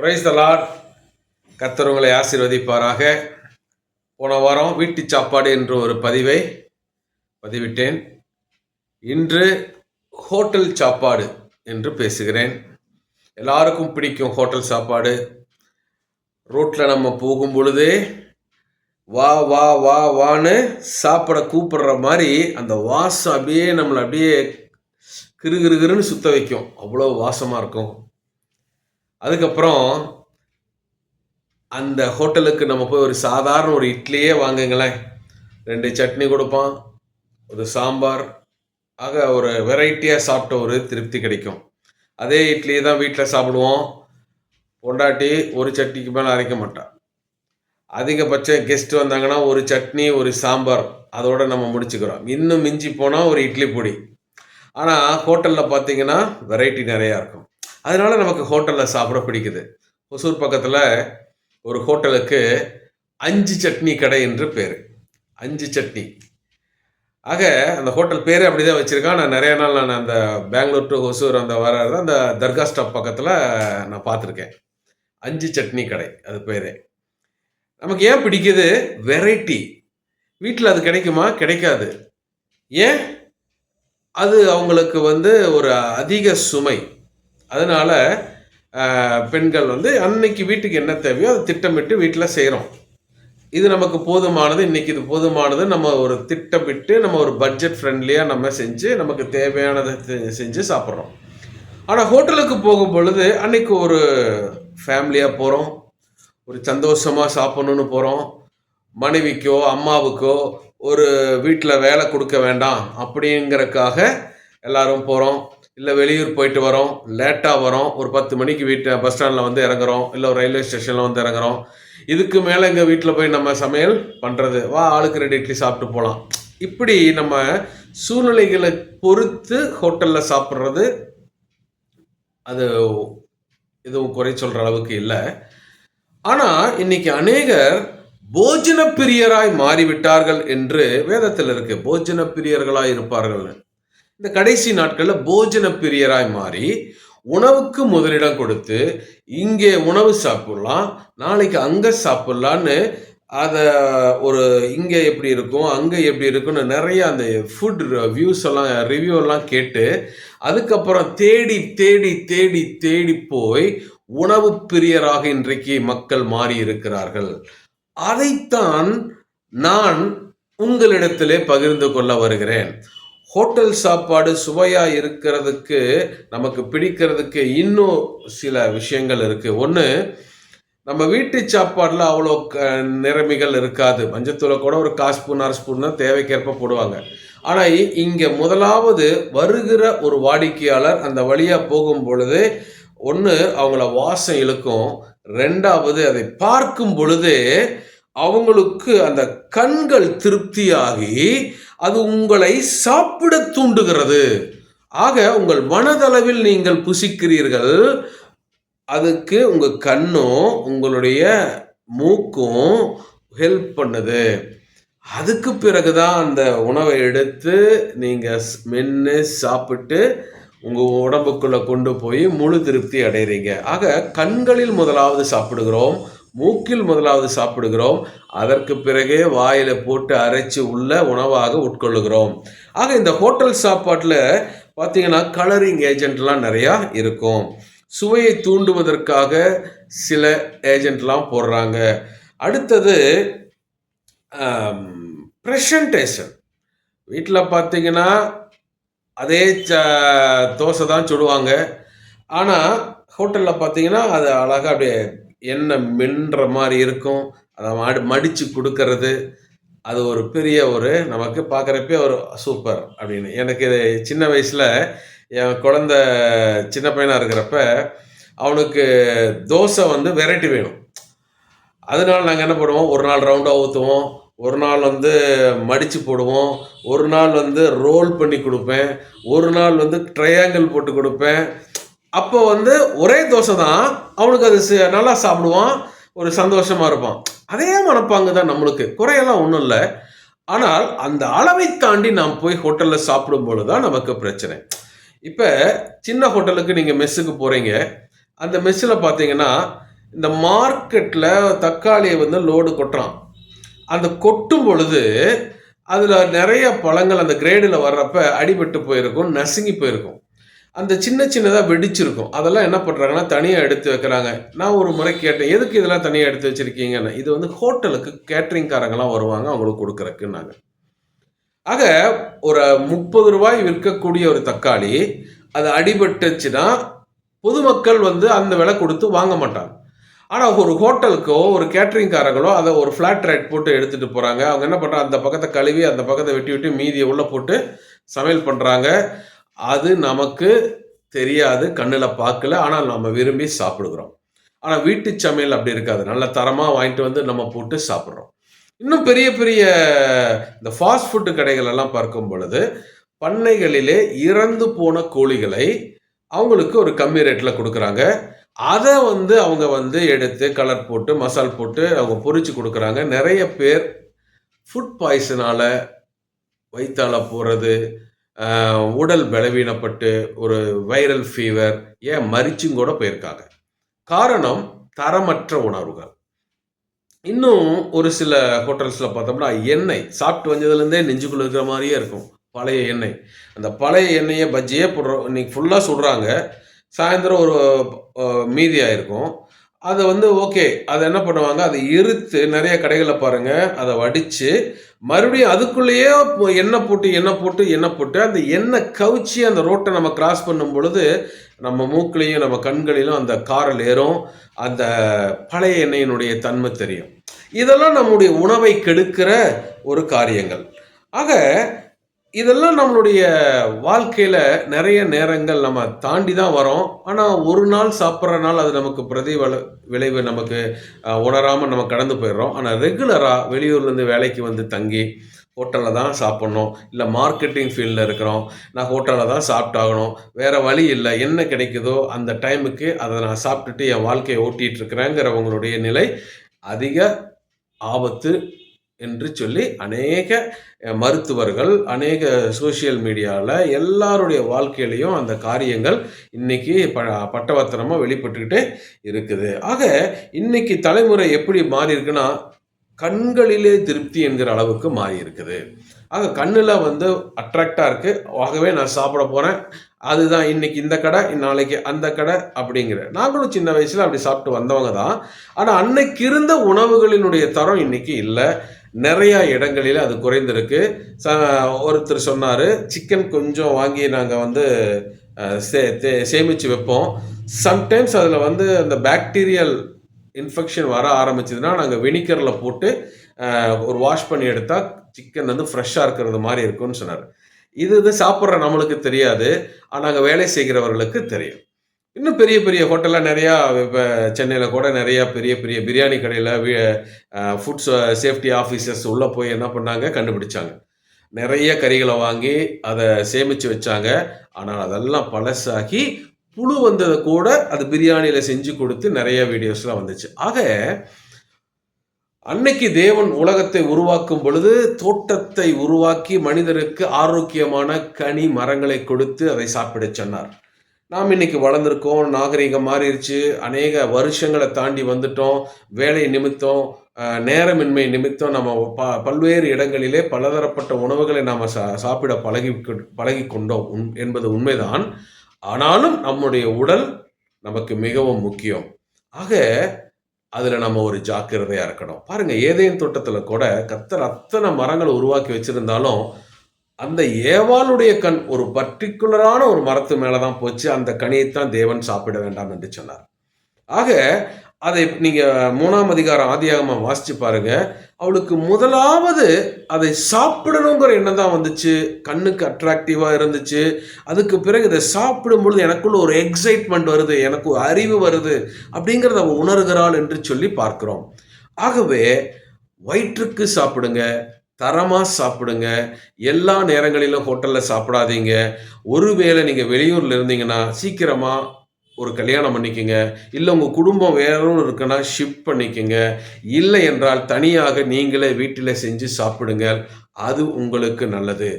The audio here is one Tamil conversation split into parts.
பிரைஸ் த உங்களை ஆசீர்வதிப்பாராக. போன வாரம் வீட்டு சாப்பாடு என்ற ஒரு பதிவை பதிவிட்டேன். இன்று ஹோட்டல் சாப்பாடு என்று பேசுகிறேன். எல்லாருக்கும் பிடிக்கும் ஹோட்டல் சாப்பாடு. ரோட்டில் நம்ம போகும் பொழுதே வா வா வா வான்னு சாப்பிட கூப்பிடுற மாதிரி அந்த வாசம் அப்படியே நம்மளை அப்படியே கிருகிருகிருன்னு சுத்த வைக்கும். அவ்வளோ வாசமாக இருக்கும். அதுக்கப்புறம் அந்த ஹோட்டலுக்கு நம்ம போய் ஒரு சாதாரண ஒரு இட்லியே வாங்குங்களேன். ரெண்டு சட்னி கொடுப்பான் ஒரு சாம்பார் ஆக ஒரு வெரைட்டியாக சாப்பிட்ட ஒரு திருப்தி கிடைக்கும். அதே இட்லியை தான் வீட்டில் சாப்பிடுவோம். பொண்டாட்டி ஒரு சட்னிக்கு மேலே அரைக்க மாட்டான் அதிகபட்சம் கெஸ்ட் வந்தாங்கன்னா ஒரு சட்னி ஒரு சாம்பார் அதோட நம்ம முடிச்சுக்கிறோம். இன்னும் மிஞ்சி போனால் ஒரு இட்லி பொடி. ஆனால் ஹோட்டலில் பார்த்தீங்கன்னா வெரைட்டி நிறையா இருக்கும். அதனால நமக்கு ஹோட்டலில் சாப்பிட பிடிக்குது. ஒசூர் பக்கத்தில் ஒரு ஹோட்டலுக்கு அஞ்சு சட்னி கடை என்று பேர். அஞ்சு சட்னி. ஆக அந்த ஹோட்டல் பேரே அப்படி தான் வச்சுருக்கான். நான் நிறைய நாள் நான் அந்த பெங்களூர் டு ஒசூர் அந்த வர அந்த தர்கா ஸ்டாப் பக்கத்தில் நான் பார்த்துருக்கேன். அஞ்சு சட்னி கடை அது பேரே. நமக்கு ஏன் பிடிக்குது? வெரைட்டி. வீட்டில் அது கிடைக்குமா? கிடைக்காது. ஏன்? அது அவங்களுக்கு வந்து ஒரு அதிக சுமை. அதனால் பெண்கள் வந்து அன்னைக்கு வீட்டுக்கு என்ன தேவையோ அதை திட்டமிட்டு வீட்டில் செய்கிறோம் இது நமக்கு போதுமானது இன்றைக்கி இது போதுமானது நம்ம ஒரு திட்டமிட்டு நம்ம ஒரு பட்ஜெட் ஃப்ரெண்ட்லியாக நம்ம செஞ்சு நமக்கு தேவையானதை செஞ்சு சாப்பிட்றோம். ஆனால் ஹோட்டலுக்கு போகும் பொழுது அன்னைக்கு ஒரு ஃபேமிலியாக போகிறோம் ஒரு சந்தோஷமாக சாப்பிட்ணுன்னு போகிறோம் மனைவிக்கோ அம்மாவுக்கோ ஒரு வீட்டில் வேலை கொடுக்க வேண்டாம் அப்படிங்கிறக்காக எல்லாரும் போகிறோம் இல்லை வெளியூர் போயிட்டு வரோம் லேட்டாக வரோம் ஒரு பத்து மணிக்கு வீட்டை பஸ் ஸ்டாண்டில் வந்து இறங்குறோம் இல்லை ஒரு ரயில்வே ஸ்டேஷனில் வந்து இறங்குறோம். இதுக்கு மேலே எங்கள் வீட்டில் போய் நம்ம சமையல் பண்ணுறது வா ஆளுக்கு ரெண்டு இட்லி சாப்பிட்டு போகலாம் இப்படி நம்ம சூழ்நிலைகளை பொறுத்து ஹோட்டலில் சாப்பிட்றது அது எதுவும் குறை சொல்கிற அளவுக்கு இல்லை. ஆனால் இன்னைக்கு அநேகர் போஜன பிரியராய் மாறிவிட்டார்கள் என்று வேதத்தில் இருக்கு. போஜன பிரியர்களாய் இருப்பார்கள் இந்த கடைசி நாட்களில் போஜன பிரியராய் மாறி உணவுக்கு முதலிடம் கொடுத்து இங்கே உணவு சாப்பிட்லாம் நாளைக்கு அங்கே சாப்பிட்லான்னு அதை ஒரு இங்கே எப்படி இருக்கும் அங்கே எப்படி இருக்கும்னு நிறைய அந்த ஃபுட் வியூஸ் எல்லாம் ரிவ்யூ எல்லாம் கேட்டு அதுக்கப்புறம் தேடி தேடி தேடி தேடி போய் உணவு பிரியராக இன்றைக்கு மக்கள் மாறி இருக்கிறார்கள். அதைத்தான் நான் உங்களிடத்திலே பகிர்ந்து கொள்ள வருகிறேன். ஹோட்டல் சாப்பாடு சுவையாக இருக்கிறதுக்கு நமக்கு பிடிக்கிறதுக்கு இன்னும் சில விஷயங்கள் இருக்குது ஒன்று நம்ம வீட்டு சாப்பாடில் அவ்வளோ க நிறமிகள் இருக்காது. மஞ்சத்தூளை கூட ஒரு கால் ஸ்பூன் அரை ஸ்பூன் தான் தேவைக்கேற்ப போடுவாங்க. ஆனால் இங்கே முதலாவது வருகிற ஒரு வாடிக்கையாளர் அந்த வழியாக போகும் பொழுது ஒன்று அவங்கள வாசம் இழுக்கும். ரெண்டாவது அதை பார்க்கும் பொழுதே அவங்களுக்கு அந்த கண்கள் திருப்தியாகி அது உங்களை சாப்பிட தூண்டுகிறது. ஆக உங்கள் மனதளவில் நீங்கள் புசிக்கிறீர்கள். அதுக்கு உங்கள் கண்ணும் உங்களுடைய மூக்கும் ஹெல்ப் பண்ணுது. அதுக்கு பிறகுதான் அந்த உணவை எடுத்து நீங்கள் மென்று சாப்பிட்டு உங்கள் உடம்புக்குள்ளே கொண்டு போய் முழு திருப்தி அடைகிறீங்க ஆக கண்களில் முதலாவது சாப்பிடுகிறோம். மூக்கில் முதலாவது சாப்பிடுகிறோம். அதற்கு பிறகே வாயில போட்டு அரைச்சு உள்ள உணவாக உட்கொள்ளுகிறோம். ஆக இந்த ஹோட்டல் சாப்பாட்டில் பார்த்தீங்கன்னா கலரிங் ஏஜென்ட்லாம் நிறையா இருக்கும். சுவையை தூண்டுவதற்காக சில ஏஜென்ட்லாம் போடுறாங்க. அடுத்தது ப்ரெசன்டேஷன் வீட்டில் பார்த்தீங்கன்னா அதே ச தோசை தான் சுடுவாங்க. ஆனால் ஹோட்டலில் பார்த்தீங்கன்னா அது அழகாக அப்படியே என்ன மின்ற மாதிரி இருக்கும் அதை மடி மடித்து கொடுக்கறது அது ஒரு பெரிய ஒரு நமக்கு பார்க்குறப்பே ஒரு சூப்பர் அப்படின்னு. எனக்கு இது சின்ன வயசில் என் குழந்த சின்ன பையனாக இருக்கிறப்ப அவனுக்கு தோசை வந்து வெரைட்டி வேணும். அதனால நாங்கள் என்ன பண்ணுவோம் ஒரு நாள் ரவுண்டாக ஊற்றுவோம் ஒரு நாள் வந்து மடித்து போடுவோம் ஒரு நாள் வந்து ரோல் பண்ணி கொடுப்பேன் ஒரு நாள் வந்து ட்ரையாங்கிள் போட்டு கொடுப்பேன். அப்போ வந்து ஒரே தோசை தான் அவனுக்கு அது நல்லா சாப்பிடுவான் ஒரு சந்தோஷமா இருப்பான். அதே மனப்பாங்கு தான் நம்மளுக்கு. குறையெல்லாம் ஒன்றும் இல்லை. ஆனால் அந்த அளவை தாண்டி நாம் போய் ஹோட்டலில் சாப்பிடும்பொழுது தான் நமக்கு பிரச்சனை. இப்போ சின்ன ஹோட்டலுக்கு நீங்கள் மெஸ்ஸுக்கு போகிறீங்க அந்த மெஸ்ஸில் பார்த்தீங்கன்னா இந்த மார்க்கெட்டில் தக்காளியை வந்து லோடு கொட்டுறான். அந்த கொட்டும் பொழுது அதில் நிறைய பழங்கள் அந்த கிரேடில் வர்றப்ப அடிபட்டு போயிருக்கும் நசுங்கி போயிருக்கும். அந்த சின்ன சின்னதாக வெடிச்சிருக்கும். அதெல்லாம் என்ன பண்ணுறாங்கன்னா தனியாக எடுத்து வைக்கிறாங்க. நான் ஒரு முறை கேட்டேன் எதுக்கு இதெல்லாம் தனியாக எடுத்து வச்சுருக்கீங்கன்னு? இது வந்து ஹோட்டலுக்கு கேட்ரிங்காரங்கெல்லாம் வருவாங்க அவங்களுக்கு கொடுக்குறக்குன்னாங்க ஆக ஒரு முப்பது ரூபாய் விற்கக்கூடிய ஒரு தக்காளி அது அடிபட்டுச்சுன்னா பொதுமக்கள் வந்து அந்த விலை கொடுத்து வாங்க மாட்டாங்க. ஆனால் ஒரு ஹோட்டலுக்கோ ஒரு கேட்ரிங்காரங்களோ அதை ஒரு ஃப்ளாட் ரேட் போட்டு எடுத்துகிட்டு போகிறாங்க அவங்க என்ன பண்ணுறாங்க அந்த பக்கத்தை கழுவி அந்த பக்கத்தை வெட்டி விட்டு மீதியை உள்ளே போட்டு சமையல் பண்ணுறாங்க அது நமக்கு தெரியாது கண்ணில் பார்க்கல ஆனால் நம்ம விரும்பி சாப்பிடுகிறோம். ஆனால் வீட்டு சமையல் அப்படி இருக்காது. நல்ல தரமாக வாங்கிட்டு வந்து நம்ம போட்டு சாப்பிட்றோம். இன்னும் பெரிய பெரிய இந்த ஃபாஸ்ட் ஃபுட்டு கடைகளெல்லாம் பார்க்கும் பொழுது பண்ணைகளிலே இறந்து போன கோழிகளை அவங்களுக்கு ஒரு கம்மி ரேட்டில் கொடுக்குறாங்க. அதை வந்து அவங்க வந்து எடுத்து கலர் போட்டு மசால் போட்டு அவங்க பொறிச்சு கொடுக்குறாங்க. நிறைய பேர் ஃபுட் பாய்சனால் வயிற்றால் போகிறது உடல் பலவீனப்பட்டு ஒரு வைரல் ஃபீவர் ஏன் மரிச்சும் கூட போயிருக்காங்க. காரணம் தரமற்ற உணர்வுகள் இன்னும் ஒரு சில ஹோட்டல்ஸில் பார்த்தோம்னா எண்ணெய் சாப்பிட்டு வந்ததுலேருந்தே நெஞ்சுக்குள்ள இருக்கிற மாதிரியே இருக்கும். பழைய எண்ணெய். அந்த பழைய எண்ணெயை பஜ்ஜியே போடுறோம் இன்னைக்கு ஃபுல்லாக சுடுறாங்க. சாயந்தரம் ஒரு மீதியாக இருக்கும் அதை வந்து ஓகே அதை என்ன பண்ணுவாங்க? அதை இருத்து நிறைய கடைகளில் பாருங்கள் அதை வடித்து மறுபடியும் அதுக்குள்ளேயே எண்ணெய் போட்டு எண்ணெய் போட்டு எண்ணெய் போட்டு அந்த எண்ணெய் கவிச்சு அந்த ரோட்டை நம்ம கிராஸ் பண்ணும் பொழுது நம்ம மூக்கிலையும் நம்ம கண்களிலும் அந்த காரல் ஏறும் அந்த பழைய எண்ணெயினுடைய தன்மை தெரியும். இதெல்லாம் நம்முடைய உணவை கெடுக்கிற ஒரு காரியங்கள். ஆக இதெல்லாம் நம்மளுடைய வாழ்க்கையில் நிறைய நேரங்கள் நம்ம தாண்டி தான் வரோம். ஆனால் ஒரு நாள் சாப்பிட்ற நாள் அது நமக்கு பிரதி விளைவு நமக்கு உணராமல் நம்ம கடந்து போயிடுறோம். ஆனால் ரெகுலராக வெளியூர்லேருந்து வேலைக்கு வந்து தங்கி ஹோட்டலில் தான் சாப்பிட்ணும். இல்லை மார்க்கெட்டிங் ஃபீல்டில் இருக்கிறோம். நான் ஹோட்டலில் தான் சாப்பிட்டாகணும். வேறு வழி இல்லை. என்ன கிடைக்குதோ அந்த டைமுக்கு அதை நான் சாப்பிட்டுட்டு என் வாழ்க்கையை ஓட்டிகிட்டு இருக்கிறேங்கிறவங்களுடைய நிலை அதிக ஆபத்து என்று சொல்லி அநேக மருத்துவர்கள் அநேக சோசியல் மீடியாவில் எல்லாருடைய வாழ்க்கையிலையும் அந்த காரியங்கள் இன்னைக்கு ப பட்டவத்திரமாக வெளிப்பட்டுக்கிட்டே இருக்குது. ஆக இன்னைக்கு தலைமுறை எப்படி மாறி இருக்குன்னா கண்களிலே திருப்தி என்கிற அளவுக்கு மாறி இருக்குது ஆக கண்ணில் வந்து அட்ராக்டாக இருக்குது ஆகவே நான் சாப்பிட போகிறேன் அதுதான் இன்னைக்கு இந்த கடை நாளைக்கு அந்த கடை அப்படிங்கிற. நாங்களும் சின்ன வயசில் அப்படி சாப்பிட்டு வந்தவங்க தான். ஆனால் அன்னைக்கு இருந்த உணவுகளினுடைய தரம் இன்னைக்கு இல்லை. நிறையா இடங்களில் அது குறைந்திருக்கு. ச ஒருத்தர் சொன்னார் சிக்கன் கொஞ்சம் வாங்கி நாங்கள் வந்து சே சேமித்து வைப்போம். சம்டைம்ஸ் அதில் வந்து அந்த பாக்டீரியல் இன்ஃபெக்ஷன் வர ஆரம்பிச்சதுன்னா நாங்கள் வினிகரில் போட்டு ஒரு வாஷ் பண்ணி எடுத்தால் சிக்கன் வந்து ஃப்ரெஷ்ஷாக இருக்கிறது மாதிரி இருக்கும்னு சொன்னார். இது இது சாப்பிட்ற நம்மளுக்கு தெரியாது. ஆனால் அங்கே வேலை செய்கிறவர்களுக்கு தெரியும். இன்னும் பெரிய பெரிய ஹோட்டலில் நிறையா இப்போ சென்னையில் கூட நிறையா பெரிய பெரிய பிரியாணி கடையில் ஃபுட்ஸ் சேஃப்டி ஆஃபீஸர்ஸ் உள்ளே போய் என்ன பண்ணாங்க? கண்டுபிடிச்சாங்க. நிறைய கறிகளை வாங்கி அதை சேமித்து வச்சாங்க. ஆனால் அதெல்லாம் பழசாகி புழு வந்ததை கூட அது பிரியாணியில் செஞ்சு கொடுத்து நிறைய வீடியோஸ்லாம் வந்துச்சு. ஆக அன்னைக்கு தேவன் உலகத்தை உருவாக்கும் பொழுது தோட்டத்தை உருவாக்கி மனிதருக்கு ஆரோக்கியமான கனி மரங்களை கொடுத்து அதை சாப்பிட சொன்னார். நாம் இன்னைக்கு வளர்ந்துருக்கோம் நாகரிகம் மாறிடுச்சு அநேக வருஷங்களை தாண்டி வந்துட்டோம் வேலை நிமித்தம் நேரமின்மை நிமித்தம் நம்ம ப பல்வேறு இடங்களிலே பலதரப்பட்ட உணவுகளை நாம் சா சாப்பிட பழகி பழகி கொண்டோம். உண் என்பது உண்மைதான். ஆனாலும் நம்முடைய உடல் நமக்கு மிகவும் முக்கியம். ஆக அதில் நம்ம ஒரு ஜாக்கிரதையாக இருக்கணும். பாருங்கள் ஏதேன் தோட்டத்தில் கூட கத்தர் அத்தனை மரங்களை உருவாக்கி வச்சுருந்தாலும் அந்த ஏவாளுடைய கண் ஒரு பர்டிகுலரான ஒரு மரத்து மேலே தான் போச்சு. அந்த கனியைத்தான் தேவன் சாப்பிட வேண்டாம் என்று சொன்னார். ஆக அதை நீங்கள் மூணாம் அதிகாரம் ஆதியாகமாக வாசிச்சு பாருங்க. அவளுக்கு முதலாவது அதை சாப்பிடணுங்கிற எண்ணம் தான் வந்துச்சு. கண்ணுக்கு அட்ராக்டிவாக இருந்துச்சு. அதுக்கு பிறகு இதை சாப்பிடும் பொழுது எனக்குள்ள ஒரு எக்ஸைட்மெண்ட் வருது எனக்கு ஒரு அறிவு வருது அப்படிங்கிறத அவள் உணர்கிறாள் என்று சொல்லி பார்க்கிறோம். ஆகவே வயிற்றுக்கு சாப்பிடுங்க தரமாக சாப்பிடுங்க எல்லா நேரங்களிலும் ஹோட்டலில் சாப்பிடாதீங்க. ஒருவேளை நீங்கள் வெளியூரில் இருந்தீங்கன்னா சீக்கிரமாக ஒரு கல்யாணம் பண்ணிக்கோங்க. இல்லை உங்கள் குடும்பம் வேறும் இருக்குன்னா ஷிஃப்ட் பண்ணிக்கோங்க. இல்லை என்றால் தனியாக நீங்களே வீட்டில் செஞ்சு சாப்பிடுங்க அது உங்களுக்கு நல்லது.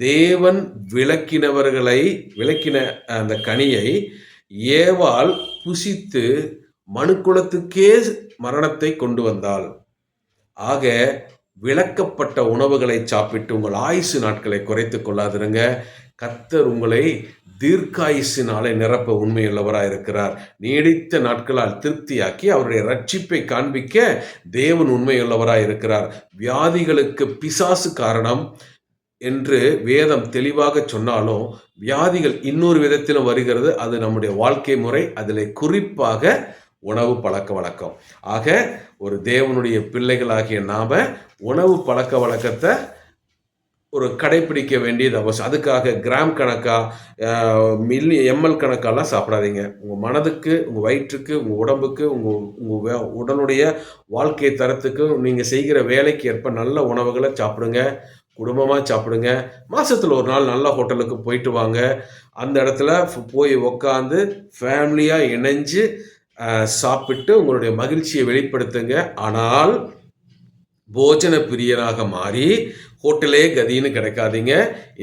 தேவன் விளக்கினவர்களை விளக்கின அந்த கனியை ஏவால் புசித்து மனுக்குலத்துக்கே மரணத்தை கொண்டு வந்தாள். ஆக விளக்கப்பட்ட உணவுகளை சாப்பிட்டு உங்கள் ஆயுசு நாட்களை குறைத்து கொள்ளாதிருங்க. கர்த்தர் உங்களை தீர்க்காயுசினாலே நிரப்ப உண்மையுள்ளவராக இருக்கிறார் நீடித்த நாட்களால் திருப்தியாக்கி அவருடைய ரட்சிப்பை காண்பிக்க தேவன் உண்மையுள்ளவராக இருக்கிறார் வியாதிகளுக்கு பிசாசு காரணம் என்று வேதம் தெளிவாக சொன்னாலும் வியாதிகள் இன்னொரு விதத்திலும் வருகிறது. அது நம்முடைய வாழ்க்கை முறை. அதில் குறிப்பாக உணவு பழக்க வழக்கம். ஆக ஒரு தேவனுடைய பிள்ளைகளாகிய நாம உணவு பழக்க வழக்கத்தை ஒரு கடைபிடிக்க வேண்டியது அவசியம். அதுக்காக கிராம் கணக்காக மில்லி எம்எல் கணக்காலாம் சாப்பிடாதீங்க. உங்கள் மனதுக்கு உங்கள் வயிற்றுக்கு உங்கள் உடம்புக்கு உங்கள் உங்கள் உடலுடைய வாழ்க்கை தரத்துக்கு நீங்கள் செய்கிற வேலைக்கு ஏற்ப நல்ல உணவுகளை சாப்பிடுங்க. குடும்பமாக சாப்பிடுங்க. மாதத்தில் ஒரு நாள் நல்ல ஹோட்டலுக்கு போயிட்டு வாங்க. அந்த இடத்துல போய் உக்காந்து ஃபேமிலியாக இணைஞ்சு சாப்பிட்டு உங்களுடைய மகிழ்ச்சியை வெளிப்படுத்துங்க. ஆனால் போஜன பிரியராக மாறி ஹோட்டலே கதின்னு கிடைக்காதீங்க.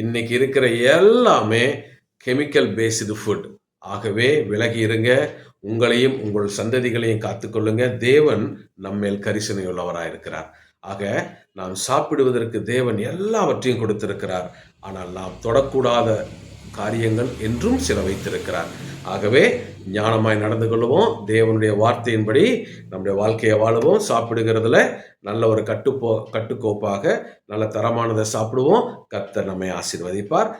இன்னைக்கு இருக்கிற எல்லாமே கெமிக்கல் பேஸ்டு ஃபுட் ஆகவே விலகி இருங்க. உங்களையும் உங்கள் சந்ததிகளையும் காத்துக்கொள்ளுங்க தேவன் நம்மேல் கரிசனையுள்ளவராக இருக்கிறார். ஆக நாம் சாப்பிடுவதற்கு தேவன் எல்லாவற்றையும் கொடுத்திருக்கிறார். ஆனால் நாம் தொடக்கூடாத காரியங்கள் என்றும் சில வைத்திருக்கிறார் ஆகவே ஞானமாய் நடந்து கொள்வோம் தேவனுடைய வார்த்தையின்படி நம்முடைய வாழ்க்கையை வாழுவோம். சாப்பிடுகிறதுல நல்ல ஒரு கட்டுப்போ கட்டுக்கோப்பாக நல்ல தரமானதை சாப்பிடுவோம். கர்த்தர் நம்மை ஆசீர்வதிப்பார்.